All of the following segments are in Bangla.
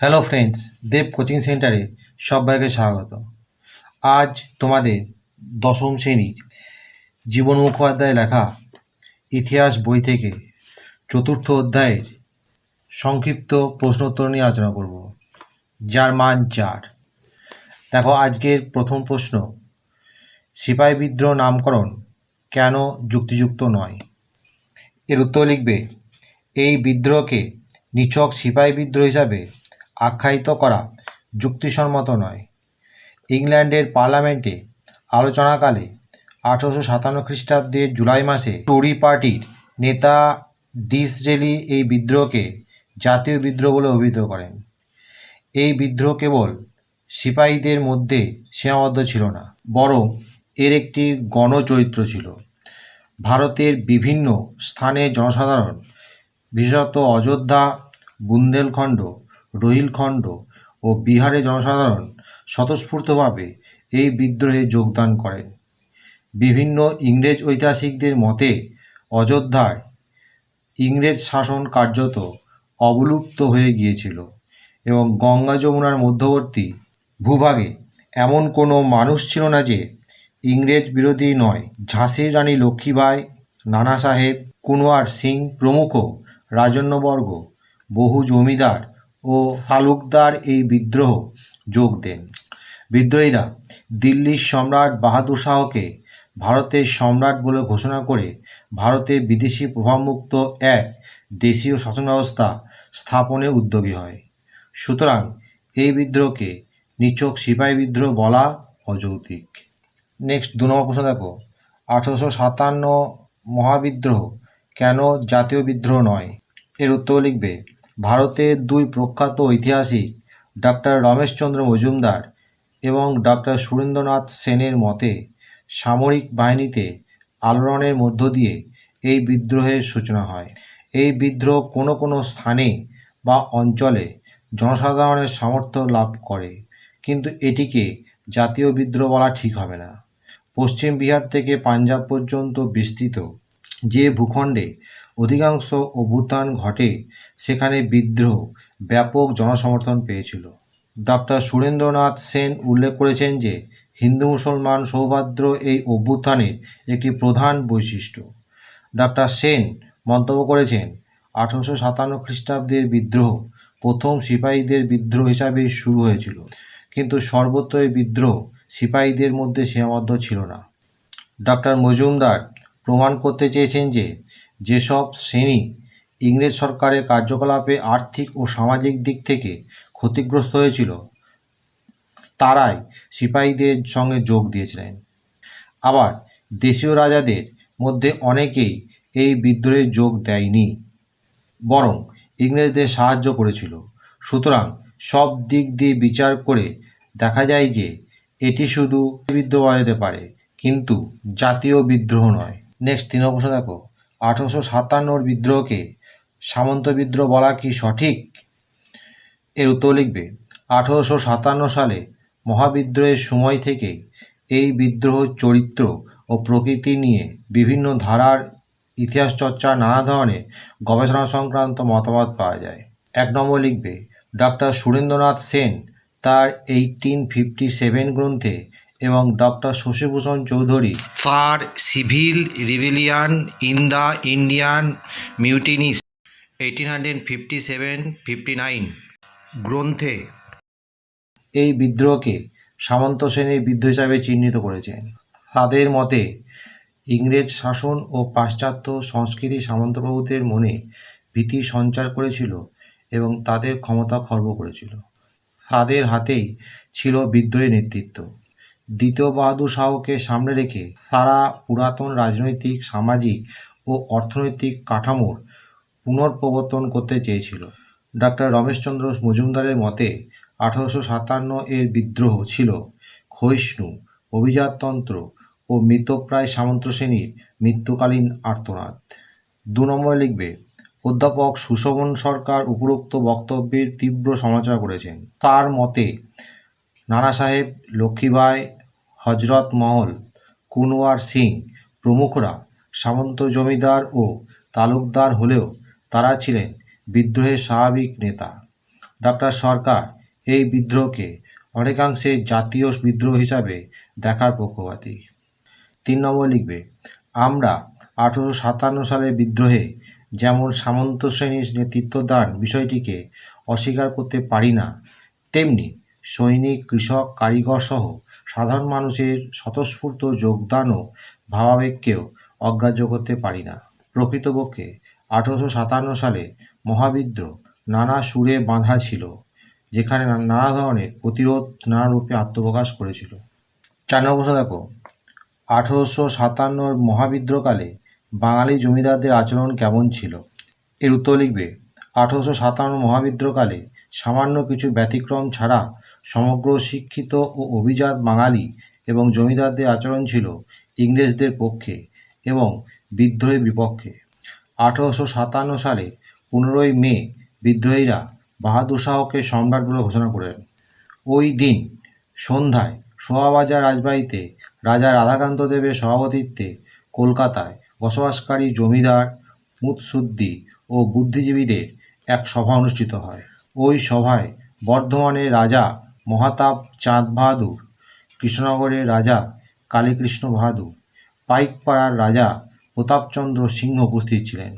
হ্যালো ফ্রেন্ডস দেব কোচিং সেন্টারে সবাইকে স্বাগত। আজ তোমাদের দশম শ্রেণির জীবন মুখোপাধ্যায় লেখা ইতিহাস বই থেকে চতুর্থ অধ্যায়ের সংক্ষিপ্ত প্রশ্নোত্তর নিয়ে আলোচনা করব, যার মান চার। দেখো, আজকের প্রথম প্রশ্ন, সিপাহী বিদ্রোহ নামকরণ কেন যুক্তিযুক্ত নয়? এর উত্তর লিখবে, এই বিদ্রোহকে নিছক সিপাহী বিদ্রোহ হিসাবে আখ্যায়িত করা যুক্তিসম্মত নয়। ইংল্যান্ডের পার্লামেন্টে আলোচনাকালে আঠেরোশো সাতান্ন খ্রিস্টাব্দে জুলাই মাসে টরি পার্টির নেতা ডিসরেলি এই বিদ্রোহকে জাতীয় বিদ্রোহ বলে অভিহিত করেন। এই বিদ্রোহ কেবল সিপাহীদের মধ্যে সীমাবদ্ধ ছিল না, বরং এর একটি গণচরিত্র ছিল। ভারতের বিভিন্ন স্থানে জনসাধারণ, বিশেষত অযোধ্যা, বুন্দেলখণ্ড রোহিলখণ্ড ও বিহারের জনসাধারণ স্বতঃস্ফূর্তভাবে এই বিদ্রোহে যোগদান করেন। বিভিন্ন ইংরেজ ঐতিহাসিকদের মতে অযোধ্যায় ইংরেজ শাসন কার্যত অবলুপ্ত হয়ে গিয়েছিল এবং গঙ্গা যমুনার মধ্যবর্তী ভূভাগে এমন কোনো মানুষ ছিল না যে ইংরেজ বিরোধী নয়। ঝাঁসির রানী লক্ষ্মীবাই, নানা সাহেব, কুনওয়ার সিং প্রমুখ, রাজন্যবর্গ, বহু জমিদার ও তালুকদার এই বিদ্রোহ যোগ দেন। বিদ্রোহীরা দিল্লির সম্রাট বাহাদুর শাহকে ভারতের সম্রাট বলে ঘোষণা করে ভারতে বিদেশি প্রভাবমুক্ত এক দেশীয় শাসন ব্যবস্থা স্থাপনে উদ্যোগী হয়। সুতরাং এই বিদ্রোহকে নিচক সিপাহী বিদ্রোহ বলা অযৌক্তিক। নেক্সট দু নম্বর প্রশ্ন দেখো। আঠারোশো সাতান্ন মহাবিদ্রোহ কেন জাতীয় বিদ্রোহ নয়? এর উত্তর লিখবে ভারতের দুই প্রখ্যাত ঐতিহাসিক ডক্টর রমেশচন্দ্র মজুমদার এবং ডক্টর সুরেন্দ্রনাথ সেনের মতে সামরিক বাহিনীতে আলোড়নের মধ্য দিয়ে এই বিদ্রোহের সূচনা হয়। এই বিদ্রোহ কোনো কোনো স্থানে বা অঞ্চলে জনসাধারণের সামর্থ্য লাভ করে, কিন্তু এটিকে জাতীয় বিদ্রোহ বলা ঠিক হবে না। পশ্চিম বিহার থেকে পাঞ্জাব পর্যন্ত বিস্তৃত যে ভূখণ্ডে অধিকাংশ অভ্যুত্থান ঘটে সেখানে বিদ্রোহ ব্যাপক জনসমর্থন পেয়েছিল। ডক্টর সুরেন্দ্রনাথ সেন উল্লেখ করেছেন যে, হিন্দু মুসলমান সৌহার্দ্য এই অভ্যুত্থানের একটি প্রধান বৈশিষ্ট্য। ডক্টর সেন মন্তব্য করেছেন, আঠারোশো সাতান্ন খ্রিস্টাব্দের বিদ্রোহ প্রথম সিপাহীদের বিদ্রোহ হিসাবে শুরু হয়েছিল, কিন্তু সর্বত্র এই বিদ্রোহ সিপাহীদের মধ্যে সীমাবদ্ধ ছিল না। ডক্টর মজুমদার প্রমাণ করতে চেয়েছেন যে, যেসব শ্রেণি ইংরেজ সরকারের কার্যকলাপে আর্থিক ও সামাজিক দিক থেকে ক্ষতিগ্রস্ত হয়েছিল। তারাই সিপাহীদের সঙ্গে যোগ দিয়েছিলেন। আবার দেশীয় রাজাদের মধ্যে অনেকেই এই বিদ্রোহে যোগ দেয়নি, বরং ইংরেজদের সাহায্য করেছিল। সুতরাং সব দিক দিয়ে বিচার করে দেখা যায় যে এটি শুধু বিদ্রোহ বলা যেতে পারে, কিন্তু জাতীয় বিদ্রোহ নয়। নেক্সট তিন প্রশ্ন দেখো আঠারোশো সাতান্নর বিদ্রোহকে সামন্ত বিদ্রোহ বলা কি সঠিক? এর উত্তর লিখবে, আঠারোশো সাতান্ন সালে মহাবিদ্রোহের সময় থেকে এই বিদ্রোহ চরিত্র ও প্রকৃতি নিয়ে বিভিন্ন ধারার ইতিহাস চর্চা নানা ধরনের গবেষণা সংক্রান্ত মতামত পাওয়া যায়। এক নম্বর লিখবে ডক্টর সুরেন্দ্রনাথ সেন তার এইটিন ফিফটি সেভেন গ্রন্থে এবং ডক্টর শশীভূষণ চৌধুরী তার civil rebellion in the Indian mutinies eighteen hundred fifty seven fifty nine গ্রন্থে এই বিদ্রোহকে সামন্ত শ্রেণির বিদ্রোহ হিসাবে চিহ্নিত করেছেন। তাদের মতে, ইংরেজ শাসন ও পাশ্চাত্য সংস্কৃতি সামন্তপ্রভুদের মনে ভীতি সঞ্চার করেছিল এবং তাদের ক্ষমতা খর্ব করেছিল। তাদের হাতেই ছিল বিদ্রোহী নেতৃত্ব। দ্বিতীয় বাহাদুর শাহকে সামনে রেখে তারা পুরাতন রাজনৈতিক, সামাজিক ও অর্থনৈতিক কাঠামোর পুনর্প্রবর্তন করতে চেয়েছিল। ডক্টর রমেশচন্দ্র মজুমদারের মতে, আঠারোশো সাতান্ন এর বিদ্রোহ ছিল ক্ষয়িষ্ণু, অভিজাততন্ত্র ও মৃতপ্রায় সামন্ত শ্রেণির মৃত্যুকালীন আর্তনাদ। দু নম্বরে লিখবে, অধ্যাপক সুশোভন সরকার উপরোক্ত বক্তব্যের তীব্র সমালোচনা করেছেন। তার মতে, নানা সাহেব, লক্ষ্মীবাই, হজরত মহল, কুনওয়ার সিং প্রমুখরা সামন্ত জমিদার ও তালুকদার হলেও তারা ছিলেন বিদ্রোহের স্বাভাবিক নেতা। ডক্টর সরকার এই বিদ্রোহকে অনেকাংশে জাতীয় বিদ্রোহ হিসাবে দেখার পক্ষপাতী। তিন নম্বর লিখবে, আমরা আঠেরোশো সাতান্ন সালের বিদ্রোহে যেমন সামন্ত শ্রেণির নেতৃত্ব দান বিষয়টিকে অস্বীকার করতে পারি না, তেমনি সৈনিক, কৃষক, কারিগর সহ সাধারণ মানুষের স্বতঃস্ফূর্ত যোগদানও ভাবাবেগকেও অগ্রাহ্য করতে পারি না। প্রকৃতপক্ষে আঠেরোশো সাতান্ন সালে মহাবিদ্রোহ নানা সুরে বাঁধা ছিল, যেখানে নানা ধরনের প্রতিরোধ, নানা রূপে আত্মপ্রকাশ করেছিল। চার নম্বর দেখো। আঠেরোশো সাতান্নর মহাবিদ্রোহকালে বাঙালি জমিদারদের আচরণ কেমন ছিল? এর উত্তর লিখবে, আঠেরোশো সাতান্ন মহাবিদ্রোহকালে সামান্য কিছু ব্যতিক্রম ছাড়া সমগ্র শিক্ষিত ও অভিজাত বাঙালি এবং জমিদারদের আচরণ ছিল ইংরেজদের পক্ষে এবং বিদ্রোহের বিপক্ষে। আঠেরোশো সাতান্ন সালে পনেরোই মে বিদ্রোহীরা বাহাদুর শাহকে সম্রাট বলে ঘোষণা করেন। ওই দিন সন্ধ্যায় সোয়াবাজার রাজবাড়িতে রাজা রাধাকান্ত দেবের সভাপতিত্বে কলকাতায় বসবাসকারী জমিদার মুৎসুদ্দি ও বুদ্ধিজীবীদের এক সভা অনুষ্ঠিত হয়। ওই সভায় বর্ধমানের রাজা মহাতাব চাঁদ বাহাদুর কৃষ্ণনগরের রাজা কালীকৃষ্ণ বাহাদুর, পাইকপাড়ার রাজা প্রতাপচন্দ্র সিংহ উপস্থিত ছিলেন।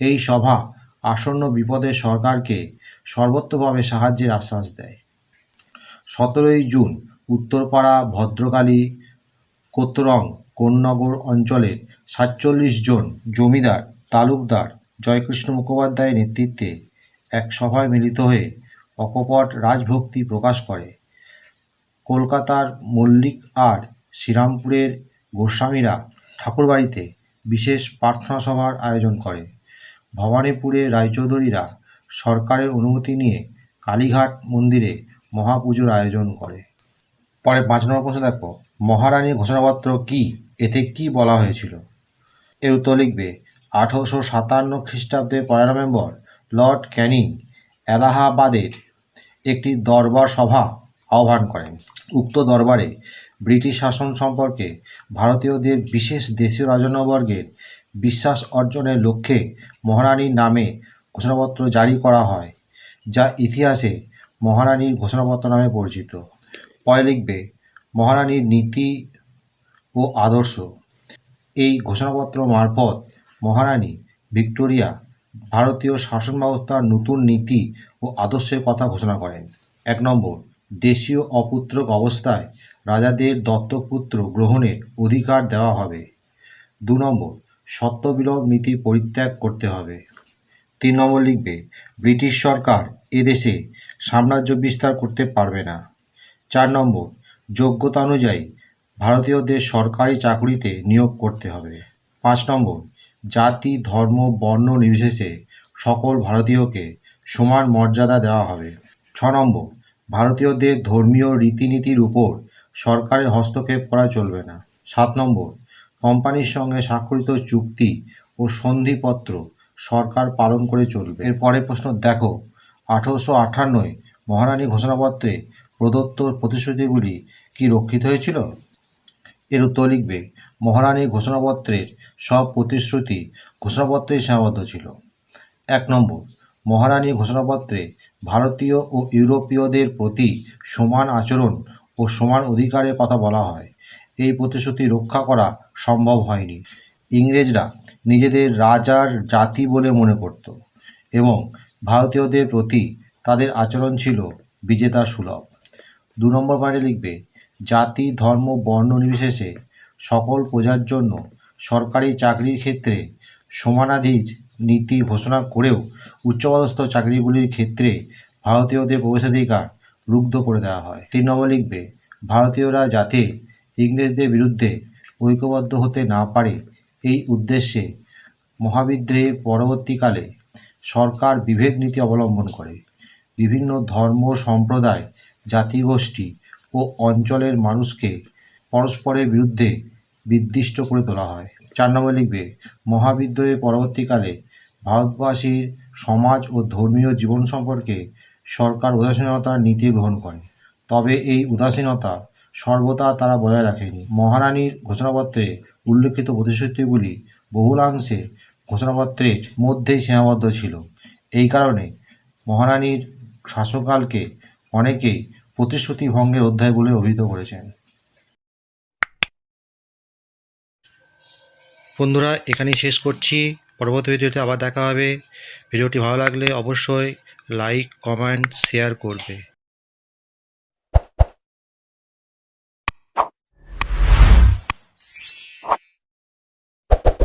এই সভা আসন্ন বিপদে সরকারকে সর্বত্রভাবে সাহায্যের আশ্বাস দেয়। সতেরোই জুন উত্তরপাড়া ভদ্রকালী কোত্তরং কোন্নগর অঞ্চলের সাতচল্লিশ জন জমিদার, তালুকদার জয়কৃষ্ণ মুখোপাধ্যায়ের নেতৃত্বে এক সভায় মিলিত হয়ে অকপট রাজভক্তি প্রকাশ করে। কলকাতার মল্লিক আর শ্রীরামপুরের গোস্বামীরা ঠাকুরবাড়িতে বিশেষ প্রার্থনা সভার আয়োজন করে। ভবানীপুরে রায়চৌধুরীরা সরকারের অনুমতি নিয়ে কালীঘাট মন্দিরে মহাপুজোর আয়োজন করে। পরে পাঁচ নম্বর প্রশ্ন দেখো মহারানীর ঘোষণাপত্র কি? এতে কি বলা হয়েছিল? এর উত্তর লিখবে, আঠারোশো সাতান্ন খ্রিস্টাব্দের পয়লা নভেম্বর লর্ড ক্যানিং এলাহাবাদের একটি দরবার সভা আহ্বান করেন। উক্ত দরবারে ব্রিটিশ শাসন সম্পর্কে ভারতীয়দের বিশেষ দেশীয় রাজন্যবর্গের বিশ্বাস অর্জনের লক্ষ্যে মহারানীর নামে ঘোষণাপত্র জারি করা হয়, যা ইতিহাসে মহারানীর ঘোষণাপত্র নামে পরিচিত। পরে লিখবে, মহারানীর নীতি ও আদর্শ। এই ঘোষণাপত্র মারফত মহারানী ভিক্টোরিয়া ভারতীয় শাসন ব্যবস্থার নতুন নীতি ও আদর্শের কথা ঘোষণা করেন। এক নম্বর, দেশীয় অপুত্রক অবস্থায় রাজাদের দত্তকপুত্র গ্রহণের অধিকার দেওয়া হবে। দু নম্বর সত্যবিলোপ নীতি পরিত্যাগ করতে হবে। তিন নম্বর লিখবে, ব্রিটিশ সরকার এদেশে সাম্রাজ্য বিস্তার করতে পারবে না। চার নম্বর, যোগ্যতা অনুযায়ী ভারতীয়দের সরকারি চাকরিতে নিয়োগ করতে হবে। পাঁচ নম্বর, জাতি, ধর্ম, বর্ণ নির্বিশেষে সকল ভারতীয়কে সমান মর্যাদা দেওয়া হবে। ছ নম্বর, ভারতীয়দের ধর্মীয় রীতিনীতির উপর সরকারের হস্তক্ষেপ করা চলবে না। সাত নম্বর, কোম্পানির সঙ্গে স্বাক্ষরিত চুক্তি ও সন্ধিপত্র সরকার পালন করে চলবে। এর পরের প্রশ্ন, দেখো, আঠারোশো আটান্নয় মহারানী ঘোষণাপত্রে প্রদত্ত প্রতিশ্রুতিগুলি কি রক্ষিত হয়েছিল? এর উত্তর লিখবে, মহারানী ঘোষণাপত্রের সব প্রতিশ্রুতি ঘোষণাপত্রেই সীমাবদ্ধ ছিল। এক নম্বর, মহারানী ঘোষণাপত্রে ভারতীয় ও ইউরোপীয়দের প্রতি সমান আচরণ ও সমান অধিকারের কথা বলা হয়। এই প্রতিশ্রুতি রক্ষা করা সম্ভব হয়নি। ইংরেজরা নিজেদের রাজার জাতি বলে মনে করত এবং ভারতীয়দের প্রতি তাদের আচরণ ছিল বিজেতা সুলভ। দু নম্বর পয়েন্টে লিখবে, জাতি, ধর্ম, বর্ণ নির্বিশেষে সকল প্রজার জন্য সরকারি চাকরির ক্ষেত্রে সমানাধির নীতি ঘোষণা করেও উচ্চপদস্থ চাকরিগুলির ক্ষেত্রে ভারতীয়দের প্রবেশাধিকার রুগ্ধ করে দেওয়া হয়। তিন নম্বর লিখবে, ভারতীয়রা যাতে ইংরেজদের বিরুদ্ধে ঐক্যবদ্ধ হতে না পারে এই উদ্দেশ্যে মহাবিদ্রোহে পরবর্তীকালে সরকার বিভেদ নীতি অবলম্বন করে। বিভিন্ন ধর্ম, সম্প্রদায়, জাতিগোষ্ঠী ও অঞ্চলের মানুষকে পরস্পরের বিরুদ্ধে বিদ্বিষ্ট করে তোলা হয়। চার নম্বর লিখবে মহাবিদ্রোহের পরবর্তীকালে ভারতবাসীর সমাজ ও ধর্মীয় জীবন সম্পর্কে সরকার উদাসীনতার নীতি গ্রহণ করে। তবে এই উদাসীনতা সর্বদা তারা বজায় রাখেনি। মহারানীর ঘোষণাপত্রে উল্লেখিত প্রতিশ্রুতিগুলি বহুলাংশে ঘোষণাপত্রের মধ্যেই সীমাবদ্ধ ছিল। এই কারণে মহারানীর শাসককালকে অনেকেই প্রতিশ্রুতি ভঙ্গের অধ্যায় বলে অভিহিত করেছেন। বন্ধুরা, এখানেই শেষ করছি। পরবর্তী ভিডিওতে আবার দেখা হবে। ভিডিওটি ভালো লাগলে অবশ্যই লাইক কমেন্ট শেয়ার করবে